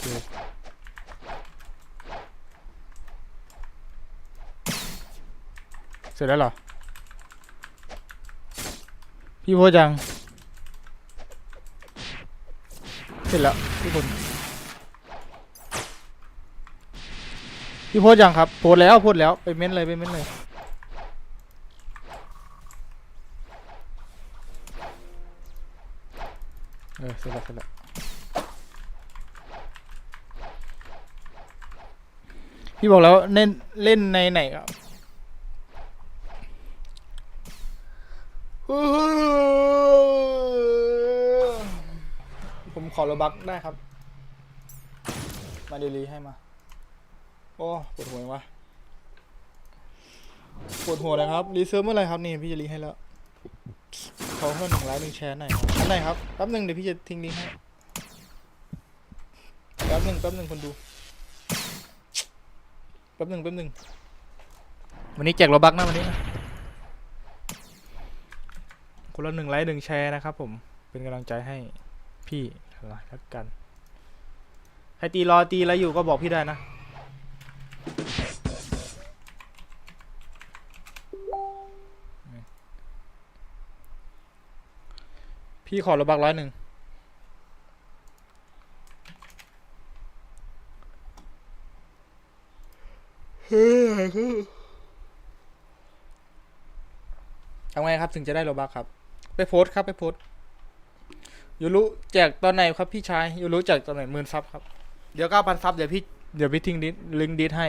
เสร็จแล้วเหรอ พี่โพดยัง เสร็จแล้วพี่พลพี่โพสยังครับโพสแล้วโพสแล้วไปเม้นเลยไปเม้นเลยเออเสร็จแล้วเสร็จแล้ว พี่บอกแล้วเล่นเล่นในไหนครับผมขอระบักได้ครับ มาเดลีให้มา โอ้ปวดหัววะปวดหัวเลยครับ รีเซิร์ฟเมื่อไรครับนี่พี่จะรีให้แล้วขอเพิ่มหนึ่งไลค์หนึ่งแชร์หน่อยอันไหนครับแป๊บหนึ่งเดี๋ยวพี่จะทิ้งลิงก์ให้แป๊บหนึ่งแป๊บหนึ่งคนดู แป๊บหนึ่งแป๊บหนึ่งวันนี้แจกโรบักนะวันนี้นะคนละหนึ่งไลค์หนึ่งแชร์นะครับผมเป็นกำลังใจให้พี่แล้วกันใครตีรอตีอะไรอยู่ก็บอกพี่ได้นะพี่ขอโรบักร้อยหนึ่ง ทำไงครับถึงจะได้โลบักครับ ไปโพสครับไปโพสยูรูแจกตอนไหนครับพี่ชายยูรูแจกตอนไหนหมื่นซับครับ เดี๋ยวเก้าพันซับเดี๋ยวพี่เดี๋ยวพี่ทิ้งดิสลิงก์ดิสให้